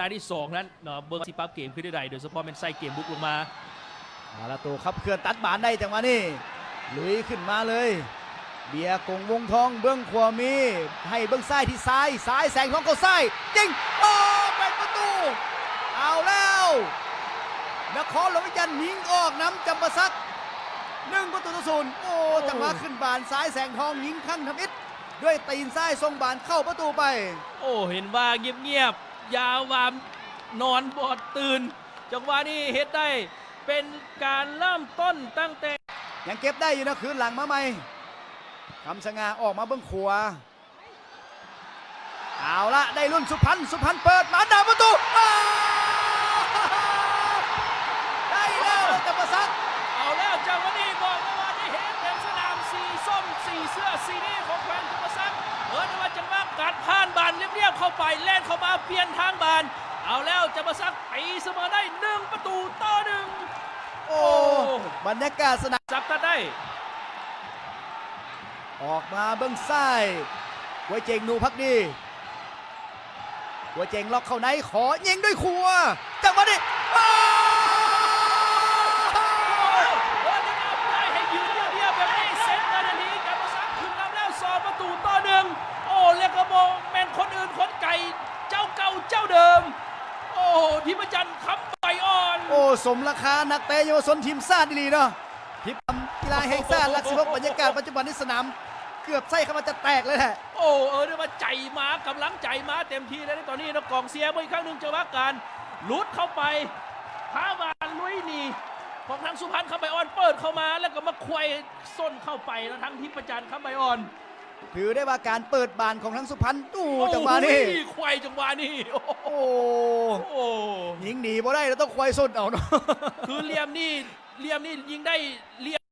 ตาที่สองนั้นเนาะเบิร์สิปับเกมขึ้นได้ใดโดยเฉพาะเป็นไส้เกมบุกลงมาเอาละตัวขับเคลื่อนตัดบานได้จังหวะนี้ลุยขึ้นมาเลย เบียร์กงวงทองเบื้องขวามี ให้เบื้องซ้ายที่ซ้ายซ้ายแสงทองเข้าซ้ายยิงโอ้ไปประตู เอาแล้วนครหลวงวิจันทร์ยิงออกน้ำจำปาสักหนึ่งประตูต่อศูนย์โอ้จังหวะขึ้นบานซ้ายแสงทองยิงข้างทำอิดด้วยตีนซ้ายทรงบานเข้าประตูไป โอ้เห็นว่าเงียบๆ ยาววามนอนบอดตื่น จังหวะนี้เฮ็ดได้เป็นการเริ่มต้นตั้งแต่ ยังเก็บได้อยู่นะคืนหลังมาใหม่คำสง่าออกมาเบื้องขวาเอาละได้รุ่นสุพรรณสุพรรณเปิดมาดาวประตูอ้าวได้แล้วจับประสัก เอาแล้วจังหวะนี้บอกเลยว่าได้เห็นเต็มสนามสีส้มสีเสื้อสีนี้ของแขวนทุกซักเออแต่ว่าจังหวะกัดผ่านบานเรียบๆเข้า ไปแล่นเข้ามาเปลี่ยนทางบาน เอาแล้วจังหวะซักตีเสมอได้หนึ่งประตูต่อหนึ่งโอ้บรรยากาศสนามจับกันได้ ออกมาเบื้องซ้ายหัวเจงหนูพักดีหัวเจงล็อกเข้าในขอยิงด้วยครัวจังหวะนี้อ้าว โอ้ยจะเอาได้ให้ยืนเดียวๆแบบนี้เซตนาทีจับมาซักขึ้นนำแล้วสองประตูต่อหนึ่งโอ้เรียกกระโมงแมนคนอื่นคนไก่เจ้าเก่าเจ้าเดิม โอ้ทิพจันทร์คำใบอ่อน โอ้สมราคานักเตะเยาวชนทีมชาติดีๆเนาะทิพย์กีฬาแห่งชาติลักษิบกบรรยากาศปัจจุบันที่สนามเกือบไส้เข้ามาจะแตกเลยแหละโอ้เออเรียกว่าใจมากำลังใจมาเต็มที่แล้วในตอนนี้นะกองเสียร์มาอีกครั้งหนึ่งจังหวะการลุดเข้าไปพาวานลุยหนีของทางสุพรรณคำใบอ่อนเปิดเข้ามาแล้วก็มาควยส้นเข้าไปแล้วทางทิพจันทร์คำใบอ่อน ถือได้ว่าการเปิดบานของทั้งสุพรรณดูจังหวะนี้โอ้โหควายจังหวะนี้โอ้โหโอ้โอ้ยิงหนีบ่ได้แล้วต้องควายสุดเอาเนาะ คือเหลี่ยมนี่เหลี่ยมนี่ยิงได้เหลี่ยม